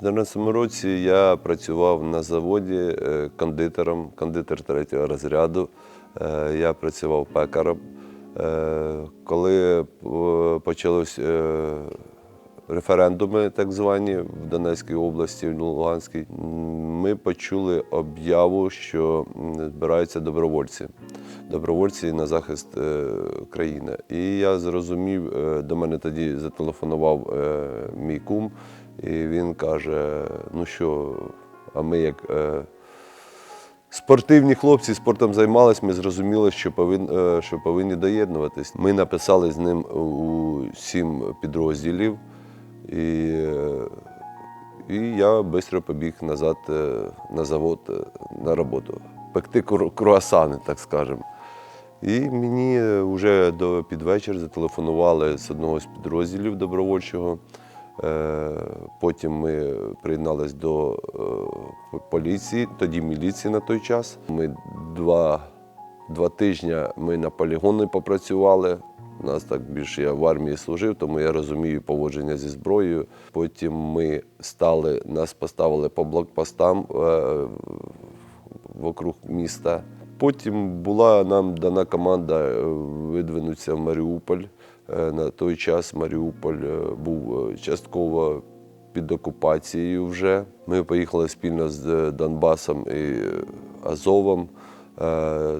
2014 році я працював на заводі е, кондитером, кондитер третього розряду. Е, Я працював пекарем. Е, Коли почалось е, референдуми, так звані, в Донецькій області, в Луганській, ми почули об'яву, що збираються добровольці. Добровольці на захист країни. І я зрозумів, до мене тоді зателефонував мій кум, і він каже: ну що, а ми як. е, Спортивні хлопці спортом займалися, ми зрозуміли, що повин, е, що повинні доєднуватись. Ми написали з ним у сім підрозділів, і, е, і я швидко побіг назад е, на завод е, на роботу. Пекти круасани, так скажемо. І мені вже до підвечір зателефонували з одного з підрозділів добровольчого. Е, Потім ми приєднались до е, поліції, тоді міліції на той час. Ми два, два тижні ми на полігоні попрацювали. У нас так більше я в армії служив, тому я розумію поводження зі зброєю. Потім ми стали, нас поставили по блокпостам е, вокруг міста. Потім була нам дана команда видвинутися в Маріуполь. Е, На той час Маріуполь е, був е, частково під окупацією вже. Ми поїхали спільно з Донбасом і Азовом.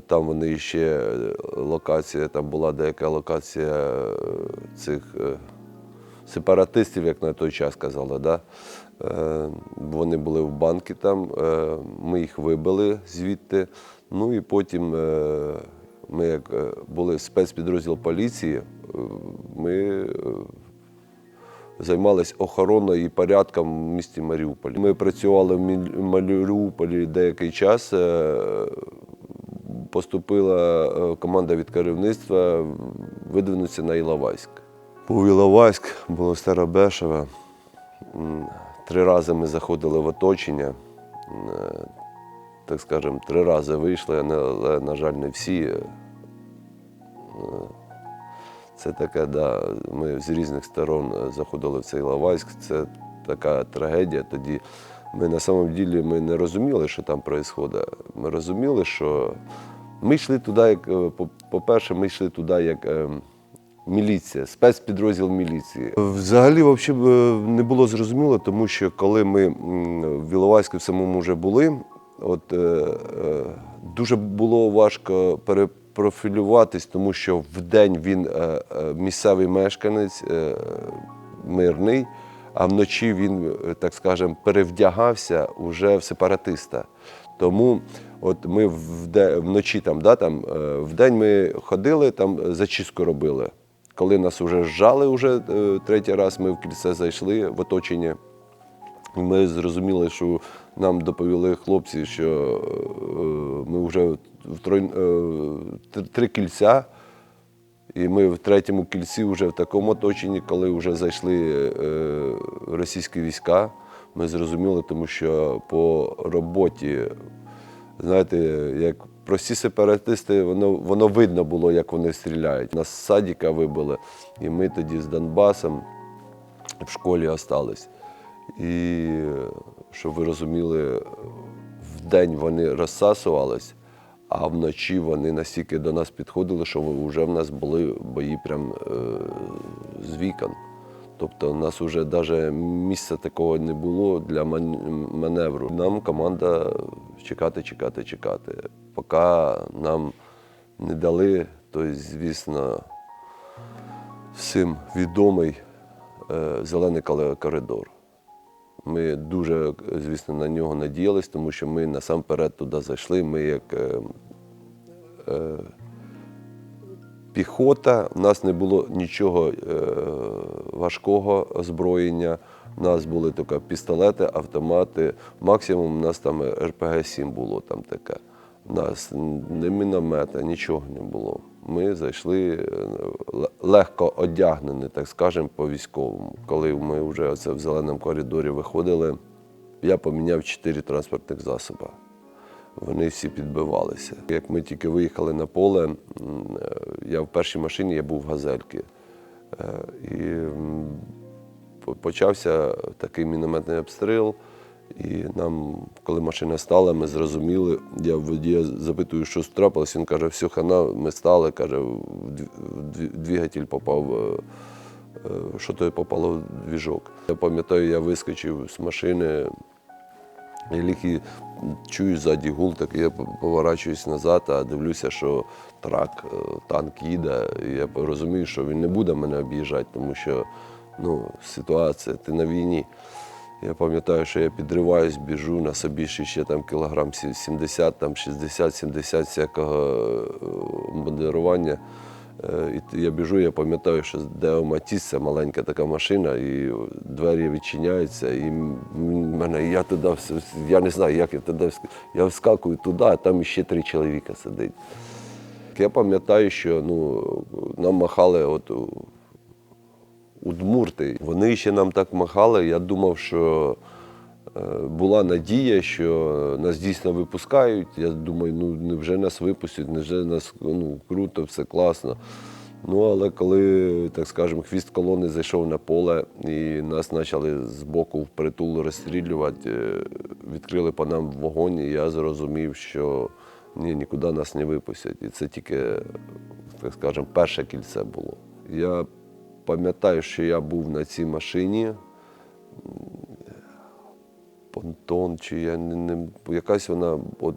Там вони ще локація, там була деяка локація цих сепаратистів, як на той час казали. Да? Вони були в банки там, ми їх вибили звідти. Ну і потім ми, як е, були спецпідрозділ поліції, е, ми е, займалися охороною і порядком в місті Маріуполь. Ми працювали в Маріуполі деякий час. Поступила команда від керівництва видвинутися на Іловайськ. Був Іловайськ, було Старобешеве. Три рази ми заходили в оточення. Так скажемо, три рази вийшли, але, на жаль, не всі. Е, Це таке, да, ми з різних сторон е, заходили в цей Іловайськ. Це така трагедія. Тоді ми на самом ділі ми не розуміли, що там відбувається. Ми розуміли, що ми йшли туди, як, е, по- по-перше, ми йшли туди як міліція, спецпідрозділ міліції. Взагалі взагалі не було зрозуміло, тому що коли ми в Іловайську в самому вже були, от, е, е, дуже було важко перепрофілюватись, тому що в день він е, е, місцевий мешканець, е, мирний, а вночі він, е, так скажемо, перевдягався уже в сепаратиста. Тому от ми вде- вночі там, да, там, е, вдень ми ходили, там зачистку робили. Коли нас вже зжали, вже третій раз ми в кільце зайшли в оточення. Ми зрозуміли, що нам доповіли хлопці, що е, ми вже в трой... е, тр- три кільця, і ми в третьому кільці вже в такому оточенні, коли вже зайшли е, російські війська, ми зрозуміли, тому що по роботі, знаєте, як прості сепаратисти, воно, воно видно було, як вони стріляють. Нас з садіка вибили, і ми тоді з Донбасом в школі остались. І щоб ви розуміли, вдень вони розсасувались, а вночі вони настільки до нас підходили, що вже в нас були бої прям е, з вікон. Тобто у нас вже навіть місця такого не було для маневру. Нам команда чекати, чекати, чекати. Поки нам не дали, то, звісно, всім відомий е, зелений коридор. Ми дуже, звісно, на нього надіялись, тому що ми насамперед туди зайшли. Ми як е, е, піхота, у нас не було нічого е, важкого озброєння. У нас були тільки пістолети, автомати. Максимум у нас там РПГ-7 було там таке. У нас не міномета, нічого не було. Ми зайшли е, легко одягнені, так скажемо, по військовому. Коли ми вже оце в зеленому коридорі виходили, я поміняв чотири транспортних засоби. Вони всі підбивалися. Як ми тільки виїхали на поле, е, я в першій машині я був в газельки. Е, І почався такий мінометний обстріл. І нам, коли машина стала, ми зрозуміли. Я водія запитую, що трапилось. Він каже, все, хана, ми стали, каже, двигатель попав, е, е, що то попало в двіжок. Я пам'ятаю, я вискочив з машини, ліг і чую ззаді гул, так я поворачуюсь назад, а дивлюся, що трак, е, танк їде. Я розумію, що він не буде мене об'їжджати, тому що ну, ситуація, ти на війні. Я пам'ятаю, що я підриваюсь, біжу на собі ще, там кілограм 70, там 60-70 всякого е, модерування. Е, І я біжу, я пам'ятаю, що де Матіс, це маленька така машина, і двері відчиняються, і мене, я туди, я не знаю, як я туди, я вскакую туди, а там ще три чоловіка сидить. Я пам'ятаю, що ну, нам махали от удмурти. Вони ще нам так махали. Я думав, що е, була надія, що нас дійсно випускають. Я думаю, ну невже нас випустять, невже нас ну, круто, все класно. Ну, але коли, так скажемо, хвіст колони зайшов на поле і нас почали з боку впритул розстрілювати, е, відкрили по нам вогонь, і я зрозумів, що ні, нікуди нас не випустять. І це тільки, так скажемо, перше кільце було. Я пам'ятаю, що я був на цій машині. Понтон, чи я не, не якась вона, от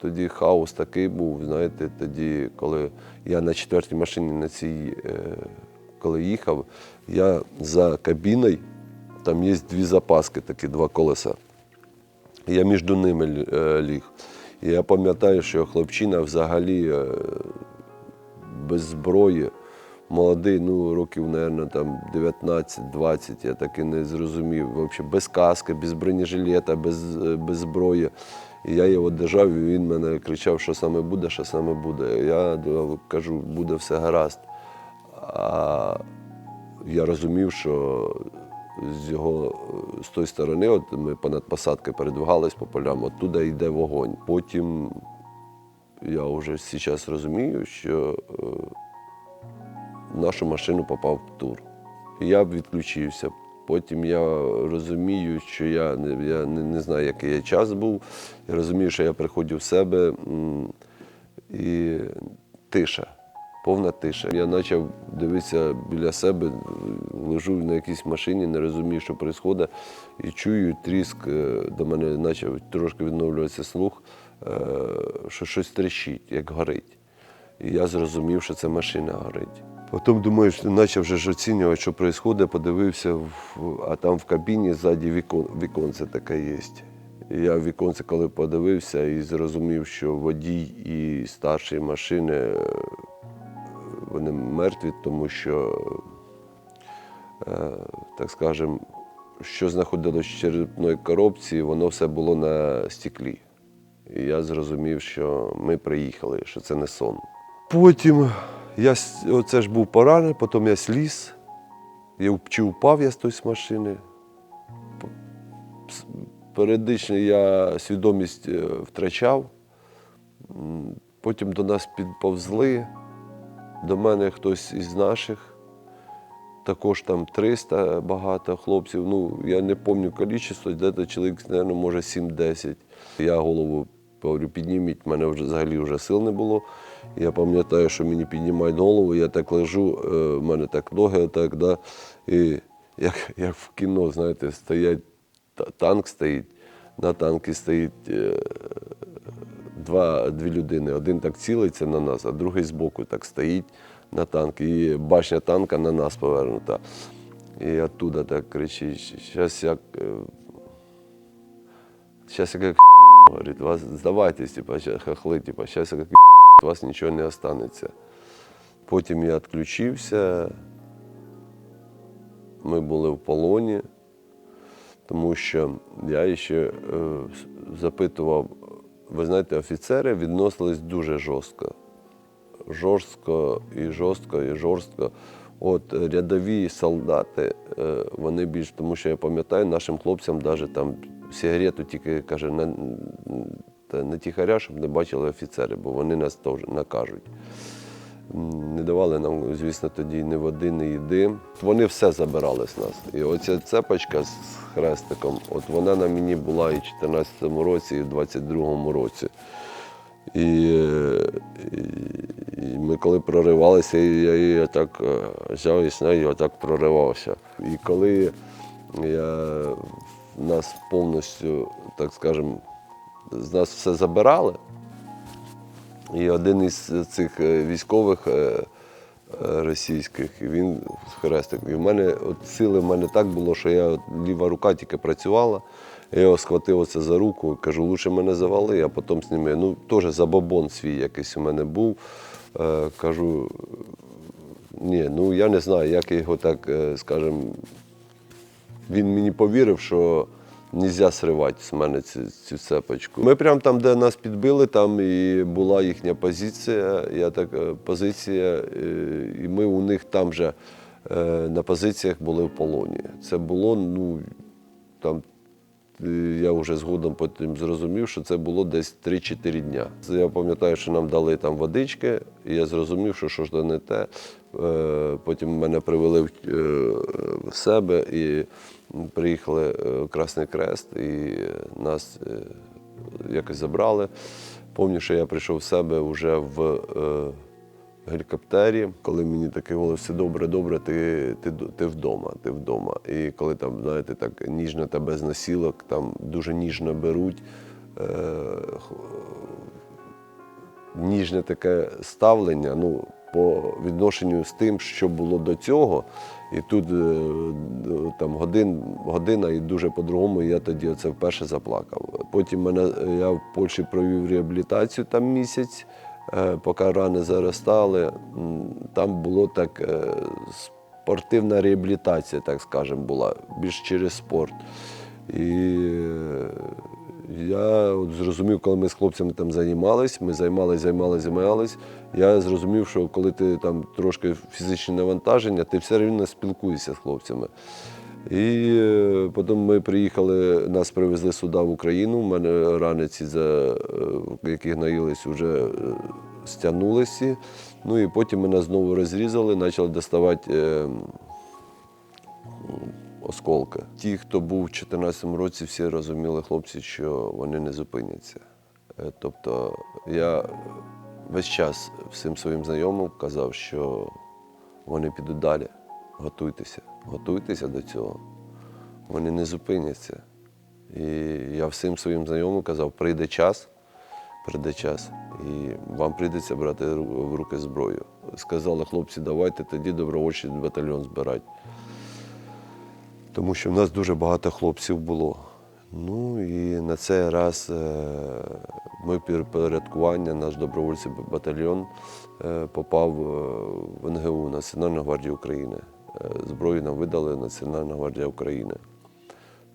тоді хаос такий був, знаєте, тоді, коли я на четвертій машині на цій, е, коли їхав, я за кабіною, там є дві запаски, такі два колеса. Я між ними е, ліг. І я пам'ятаю, що хлопчина взагалі е, без зброї, молодий, ну, років, мабуть, там 19-20, я так і не зрозумів. Взагалі без каски, без бронежилета, без, е, без зброї. І я його держав, і він мене кричав, що саме буде, що саме буде. Я кажу, буде все гаразд. А я розумів, що з його е, з тої сторони, от ми понад посадкою передвигались по полям, оттуда йде вогонь. Потім я вже зараз розумію, що е, в нашу машину попав тур. І я відключився. Потім я розумію, що я я не, не знаю, який я час був. Я розумію, що я приходжу в себе і тиша, повна тиша. Я почав дивитися біля себе, лежу на якійсь машині, не розумію, що відбувається, і чую тріск, е, до мене почав трошки відновлюватися слух, е, що щось трещить, як горить. І я зрозумів, що це машина горить. Потім думаю, що почав вже ж оцінювати, що відбувається, подивився, а там в кабіні ззаді вікон, віконце таке є. Я в віконце, коли подивився і зрозумів, що водій і старші машини е, вони мертві, тому що, е, так скажемо, що знаходилось в черепної коробці, воно все було на стеклі. І я зрозумів, що ми приїхали, що це не сон. Потім я оце ж був поранений, потім я сліз. Я чи впав я з тої машини. Періодично я свідомість е, втрачав. Потім до нас підповзли. До мене хтось із наших. Також там 300 багато хлопців. Ну, я не пам'ятаю кількість, де-то чоловік, мабуть, може 7-10. Я голову говорю, підніміть, мене взагалі вже сил не було. Я пам'ятаю, що мені піднімають голову, я так лежу, е, в мене так ноги, так, да, і як, як в кіно, знаєте, стоять, та- танк стоїть, на танку стоїть е, два, дві людини. Один так цілиться на нас, а другий збоку так стоїть на танк. І башня танка на нас повернута. І оттуда так кричить, зараз як. Зараз як говорить, вас здавайтесь, типа, хахли, типа, зараз як у вас нічого не останеться. Потім я відключився. Ми були в полоні, тому що я ще е, запитував, ви знаєте, офіцери відносились дуже жорстко. Жорстко і жорстко, і жорстко. От рядові солдати, е, вони більш, тому що я пам'ятаю, нашим хлопцям навіть там сигарету тільки каже, на, не тихаря, щоб не бачили офіцери, бо вони нас теж накажуть. Не давали нам, звісно, тоді ні води, ні їди. Вони все забирали з нас. І оця цепочка з хрестиком, от вона на мені була і в 14-му році, і в 22-му році. І, і, і ми коли проривалися, я її так е, взяв і з нею отак проривався. І коли я, нас повністю, так скажемо, з нас все забирали, і один із цих е, військових е, е, російських, він хрестик. І в мене от сили в мене так було, що я от, ліва рука тільки працювала. Я його схватив оце за руку, кажу, лучше мене завали, а потім зніми. Ну, теж забобон свій якийсь у мене був. Е, кажу, ні, ну я не знаю, як його так, скажімо, він мені повірив, що не можна сривати з мене цю, цю цепочку. Ми прямо там, де нас підбили, там і була їхня позиція, я так, е, позиція, е, і ми у них там же е, на позиціях були в полоні. Це було, ну, там, я вже згодом потім зрозумів, що це було десь 3-4 дня. Я пам'ятаю, що нам дали там водички, і я зрозумів, що що ж не те. Потім мене привели в себе і приїхали е, Красний Крест, і нас е, якось забрали. Пам'ятаю, що я прийшов в себе вже в е, гелікоптері, коли мені таке голос, все добре, добре, ти, ти, ти вдома, ти вдома. І коли там, знаєте, так ніжно тебе з носілок, там дуже ніжно беруть. Ніжне таке ставлення ну, по відношенню з тим, що було до цього. І тут е, там годин, година і дуже по-другому я тоді це вперше заплакав. Потім мене, я в Польщі провів реабілітацію там місяць, е, поки рани заростали. Там було так е, спортивна реабілітація, так скажемо, була більш через спорт. І е, я от зрозумів, коли ми з хлопцями там займались, ми займались, займались, займались. Я зрозумів, що коли ти там трошки фізичне навантаження, ти все рівно спілкуєшся з хлопцями. І е, потім ми приїхали, нас привезли сюди в Україну. У мене раниці, за, е, які гноїлись, вже е, стягнулися. Ну і потім мене знову розрізали, почали доставати. Осколки. Ті, хто був у 2014 році, всі розуміли хлопці, що вони не зупиняться. Е, Тобто я весь час всім своїм знайомим казав, що вони підуть далі. Готуйтеся, готуйтеся до цього. Вони не зупиняться. І я всім своїм знайомим казав, прийде час, прийде час, і вам прийдеться брати в руки зброю. Сказали хлопці, давайте тоді добровольчий батальйон збирати тому що в нас дуже багато хлопців було. Ну і на цей раз е, ми підпорядкування, наш добровольчий батальйон е, попав е, в НГУ Національну гвардію України. Зброю нам видали Національна гвардія України.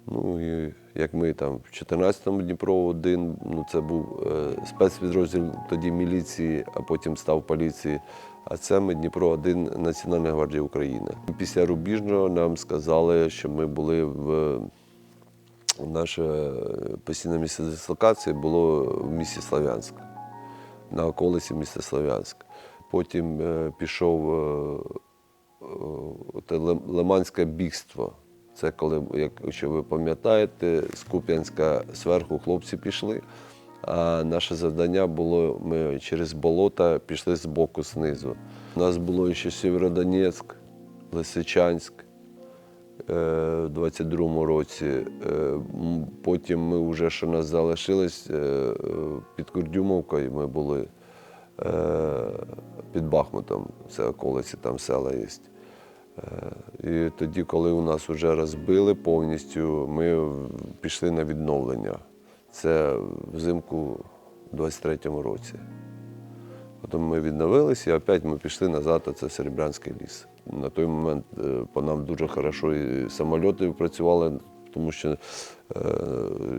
Ну і як ми там в 14-му Дніпро один, ну це був спецпідрозділ тоді міліції, а потім став поліції. А це ми Дніпро 1 Національна гвардія України. Після Рубіжного нам сказали, що ми були в наше постійне місце дислокації було в місті Слов'янськ, на околиці міста Слов'янськ. Потім е, пішов е, е, Лиманське бігство. Це коли, якщо ви пам'ятаєте, з Куп'янська зверху хлопці пішли. А наше завдання було, ми через болота пішли з боку знизу. У нас було ще Сєвєродонецьк, Лисичанськ е, в 22-му році. Е, Потім ми вже, що нас залишилось, е, під Курдюмовкою ми були під Бахмутом, це околиці, там села є. І тоді, коли у нас вже розбили повністю, ми пішли на відновлення. Це взимку в 23-му році. Потім ми відновилися і опять ми пішли назад, а це Серебрянський ліс. На той момент е, по нам дуже хорошо і самольоти працювали, тому що е,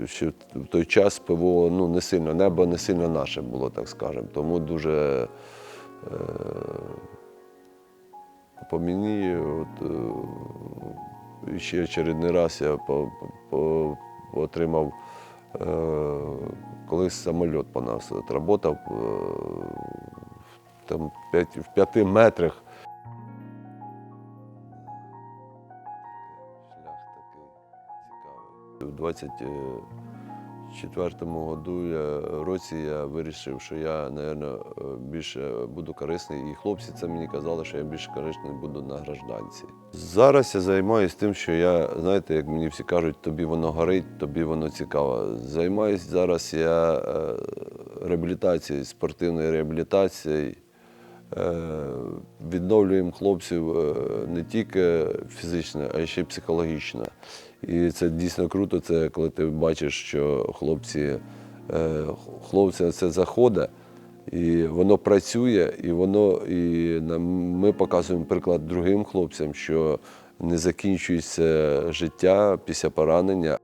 ще в той час ПВО ну, не сильно, небо не сильно наше було, так скажемо. Тому дуже е, по мені, от, ще очередний раз я по, по, по, отримав, колись самоліт по нас отработав е, там в п'яти метрах. Шлях такий цікавий. У 24-му году я, році я вирішив, що я, напевно, більше буду корисний. І хлопці це мені казали, що я більше корисний буду на гражданці. Зараз я займаюся тим, що я, знаєте, як мені всі кажуть, тобі воно горить, тобі воно цікаво. Займаюся зараз я е, реабілітацією, спортивною реабілітацією. Е, Відновлюємо хлопців е, не тільки фізично, а ще й психологічно. І це дійсно круто, це коли ти бачиш, що хлопці, хлопці це заходить, і воно працює, і воно і ми показуємо приклад другим хлопцям, що не закінчується життя після поранення.